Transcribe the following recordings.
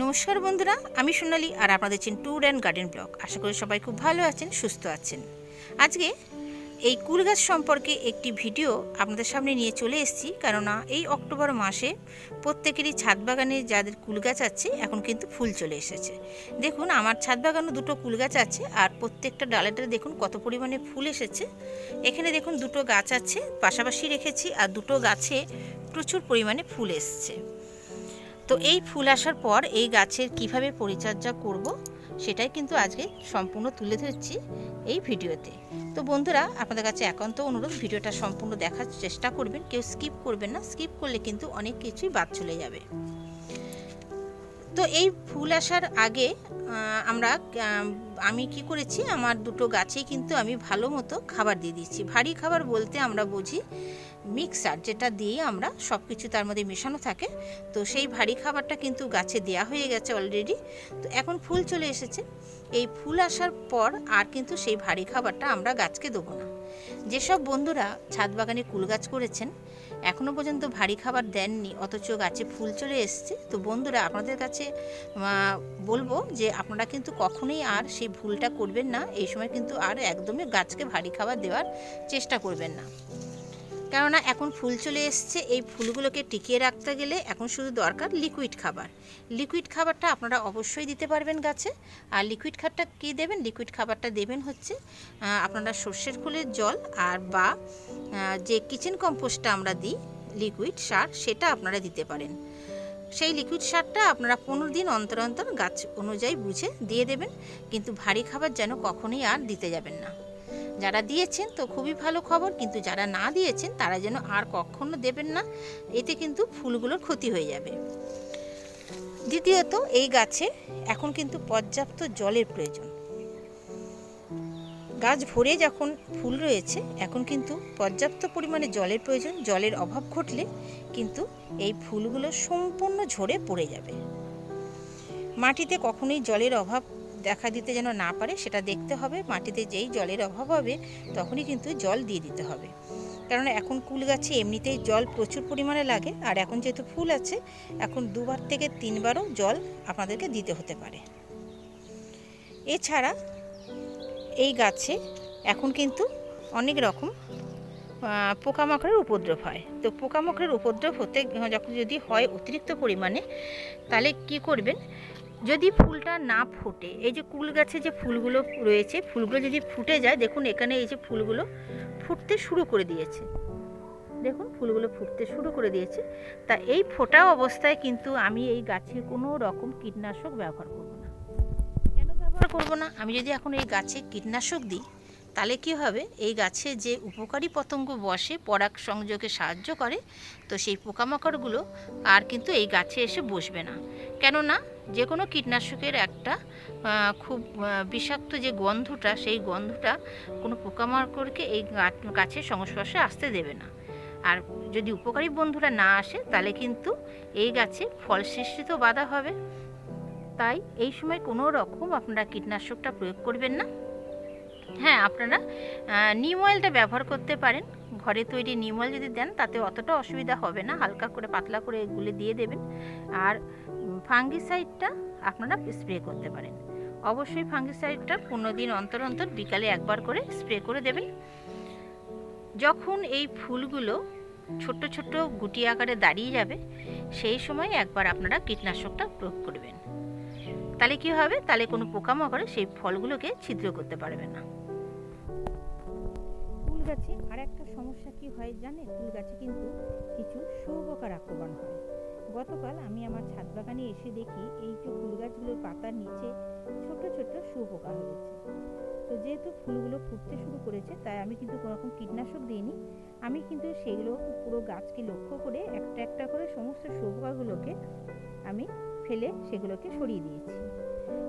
নমস্কার বন্ধুরা, আমি সোনালি আর আপনাদের আছেন ট্যুর অ্যান্ড গার্ডেন ব্লগ আশা করি সবাই খুব ভালো আছেন, সুস্থ আছেন। আজকে এই কুল গাছ সম্পর্কে একটি ভিডিও আপনাদের সামনে নিয়ে চলে এসেছি, কেননা এই অক্টোবর মাসে প্রত্যেকেরই ছাদ বাগানে যাদের কুল গাছ আছে, এখন কিন্তু ফুল চলে এসেছে। দেখুন, আমার ছাদ বাগানও দুটো কুল গাছ আছে, আর প্রত্যেকটা ডালেটা দেখুন কত পরিমাণে ফুল এসেছে। এখানে দেখুন দুটো গাছ আছে, পাশাপাশি রেখেছি, আর দুটো গাছে প্রচুর পরিমাণে ফুল এসছে। তো এই ফুল আসার পর এই গাছের কীভাবে পরিচর্যা করব সেটাই কিন্তু আজকে সম্পূর্ণ তুলে ধরছি এই ভিডিওতে। তো বন্ধুরা, আপনাদের কাছে একান্ত অনুরোধ, ভিডিওটা সম্পূর্ণ দেখার চেষ্টা করবেন, কেউ স্কিপ করবেন না, স্কিপ করলে কিন্তু অনেক কিছুই বাদ চলে যাবে। তো এই ফুল আসার আগে আমরা আমি কি করেছি, আমার দুটো গাছেই কিন্তু আমি ভালো মতো খাবার দিয়ে দিচ্ছি ভারী খাবার বলতে আমরা বুঝি মিক্সার যেটা দিয়ে আমরা সব কিছু তার মধ্যে মেশানো থাকে, তো সেই ভারী খাবারটা কিন্তু গাছে দেয়া হয়ে গেছে অলরেডি তো এখন ফুল চলে এসেছে। এই ফুল আসার পর আর কিন্তু সেই ভারী খাবারটা আমরা গাছকে দেবো না। যেসব বন্ধুরা ছাদ বাগানে কুল গাছ করেছেন এখনও পর্যন্ত ভারী খাবার দেননি, অথচ গাছে ফুল চলে এসছে, তো বন্ধুরা আপনাদের কাছে বলব যে আপনারা কিন্তু কখনোই আর সেই ভুলটা করবেন না। এই সময় কিন্তু আর একদমই গাছকে ভারী খাবার দেওয়ার চেষ্টা করবেন না। কেননা এখন ফুল চলে এসছে, এই ফুলগুলোকে টিকিয়ে রাখতে গেলে এখন শুধু দরকার লিকুইড খাবার। লিকুইড খাবারটা আপনারা অবশ্যই দিতে পারবেন গাছে। আর লিকুইড খাবারটা কী দেবেন? লিকুইড খাবারটা দেবেন হচ্ছে আপনারা সর্ষের ফুলের জল আর বা যে কিচেন কম্পোস্টটা আমরা দিই লিকুইড সার, সেটা আপনারা দিতে পারেন। সেই লিকুইড সারটা আপনারা পনেরো দিন অন্তর অন্তর গাছ অনুযায়ী বুঝে দিয়ে দেবেন, কিন্তু ভারী খাবার যেন কখনোই আর দিতে যাবেন না। যারা দিয়েছেন তো খুবই ভালো খবর, কিন্তু যারা না দিয়েছেন তারা যেন আর কখনো দেবেন না। এতে কিন্তু ফুলগুলোর ক্ষতি হয়ে যাবে। দ্বিতীয়ত, এই গাছে এখন কিন্তু পর্যাপ্ত জলের প্রয়োজন। গাছ ভরে যখন ফুল রয়েছে, এখন কিন্তু পর্যাপ্ত পরিমাণে জলের প্রয়োজন। জলের অভাব ঘটলে কিন্তু এই ফুলগুলো সম্পূর্ণ ঝরে পড়ে যাবে। মাটিতে কখনোই জলের অভাব দেখা দিতে যেন না পারে, সেটা দেখতে হবে। মাটিতে যেই জলের অভাব হবে, তখনই কিন্তু জল দিয়ে দিতে হবে। কারণ এখন কুল গাছে এমনিতেই জল প্রচুর পরিমাণে লাগে, আর এখন যেহেতু ফুল আছে, এখন দুবার থেকে তিনবারও জল আপনাদেরকে দিতে হতে পারে। এছাড়া এই গাছে এখন কিন্তু অনেক রকম পোকামাকড়ের উপদ্রব হয়। তো পোকামাকড়ের উপদ্রব হতে যখন যদি হয় অতিরিক্ত পরিমাণে, তাহলে কি করবেন? যদি ফুলটা না ফোটে, এই যে কুল গাছে যে ফুলগুলো রয়েছে, ফুলগুলো যদি ফুটে যায়, দেখুন এখানে এই যে ফুলগুলো ফুটতে শুরু করে দিয়েছে। দেখুন ফুলগুলো ফুটতে শুরু করে দিয়েছে। তা এই ফোটা অবস্থায় কিন্তু আমি এই গাছে কোনো রকম কীটনাশক ব্যবহার করব না। কেন ব্যবহার করব না? আমি যদি এখন এই গাছে কীটনাশক দিই তাহলে কী হবে? এই গাছে যে উপকারী পতঙ্গ বসে পরাগ সংযোগে সাহায্য করে, তো সেই পোকামাকড়গুলো আর কিন্তু এই গাছে এসে বসবে না। কেননা যে কোনো কীটনাশকের একটা খুব বিষাক্ত যে গন্ধটা, সেই গন্ধটা কোনো পোকামাকড়কে এই গাছের সংস্পর্শে আসতে দেবে না। আর যদি উপকারী বন্ধুরা না আসে, তাহলে কিন্তু এই গাছে ফল সৃষ্টিতেও বাধা হবে। তাই এই সময় কোনো রকম আপনারা কীটনাশকটা প্রয়োগ করবেন না। হ্যাঁ আপনারা নিম অয়েলটা ব্যবহার করতে পারেন। ঘরে তৈরি নিম অয়েল যদি দেন, তাতে অতটা অসুবিধা হবে না। হালকা করে, পাতলা করে এগুলো দিয়ে দেবেন। আর ফাঙ্গিসাইডটা আপনারা স্প্রে করতে পারেন। অবশ্যই ফাঙ্গিসাইডটা পনেরো দিন অন্তর অন্তর বিকালে একবার করে স্প্রে করে দেবেন। যখন এই ফুলগুলো ছোট্ট ছোট্ট গুটি আকারে দাঁড়িয়ে যাবে, সেই সময় একবার আপনারা কীটনাশকটা প্রয়োগ করবেন। তাহলে কি হবে? তাহলে কোনো পোকামাকড়ে সেই ফলগুলোকে ছিদ্র করতে পারবে না। ফুল গাছে আর একটা সমস্যা কি হয় জানে ফুল গাছে কিন্তু কিছু শুয়োপোকার আক্রমণ হয়। গতকাল আমি আমার ছাদ বাগানে এসে দেখি এই যে ফুল গাছগুলোর পাতার নিচে ছোট ছোট শুয়োপোকা হয়েছে। তো যেহেতু ফুলগুলো ফুটতে শুরু করেছে, তাই আমি কিন্তু কোনো রকম কীটনাশক দিইনি। আমি কিন্তু সেগুলো পুরো গাছকে লক্ষ্য করে একটা একটা করে সমস্ত শুয়োপোকাগুলোকে আমি ফেলে সেগুলোকে সরিয়ে দিয়েছি।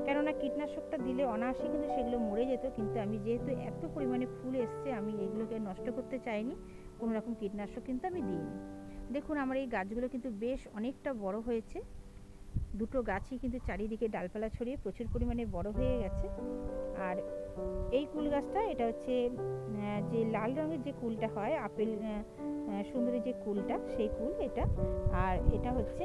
কেননা কীটনাশকটা দিলে অনায়াসে কিন্তু সেগুলো মরে যেত, কিন্তু আমি যেহেতু এত পরিমাণে ফুল এসছে, আমি এগুলোকে নষ্ট করতে চাইনি কোনো রকম কীটনাশক কিন্তু আমি দিইনি। দেখুন, আমার এই গাছগুলো কিন্তু বেশ অনেকটা বড় হয়েছে। দুটো গাছই কিন্তু চারিদিকে ডালপালা ছড়িয়ে প্রচুর পরিমাণে বড় হয়ে গেছে। আর এই কুল গাছটা, এটা হচ্ছে যে লাল রঙের যে কুলটা হয়, আপেল সুন্দরী যে কুলটা, সেই কুল এটা। আর এটা হচ্ছে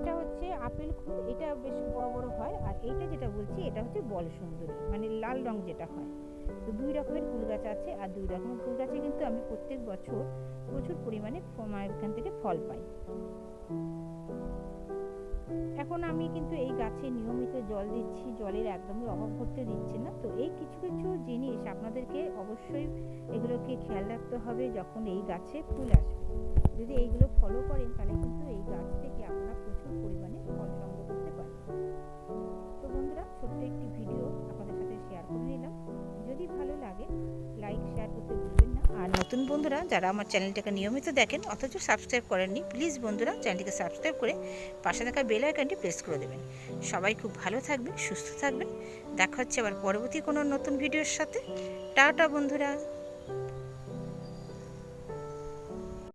হচ্ছে আপেল খুব এটা বেশ বড় বড় হয়। আর এইটা যেটা বলছি, এটা হচ্ছে বল সুন্দরী মানে লাল রং যেটা হয়। তো দুই রকমের ফুল গাছ আছে, আর দুই রকমের ফুল গাছে কিন্তু আমি প্রত্যেক বছর প্রচুর পরিমাণে ফ- এখান থেকে ফল পাই। এখন আমি কিন্তু এই গাছে নিয়মিত জল দিচ্ছি, জলের একদমই অভাব করতে দিচ্ছি না। তো এই কিছু কিছু জিনিস আপনাদেরকে অবশ্যই এগুলোকে খেয়াল রাখতে হবে যখন এই গাছে ফুল আসবে। যদি এইগুলো ফলো করেন, তাহলে কিন্তু এই গাছ থেকে আপনারা প্রচুর পরিমাণে ফল সংগ্রহ করতে পারবেন। তো বন্ধুরা, ছোট্ট একটি ভিডিও নতুন বন্ধুরা যারা আমার চ্যানেলটাকে নিয়মিত দেখেন, অথচ সাবস্ক্রাইব করেননি প্লিজ বন্ধুরা চ্যানেলটিকে সাবস্ক্রাইব করে পাশে থাকা বেল আইকনটি প্রেস করে দেবেন। সবাই খুব ভালো থাকবেন, সুস্থ থাকবেন। দেখা হচ্ছে আবার পরবর্তী কোনো নতুন ভিডিওর সাথে। টাটা বন্ধুরা।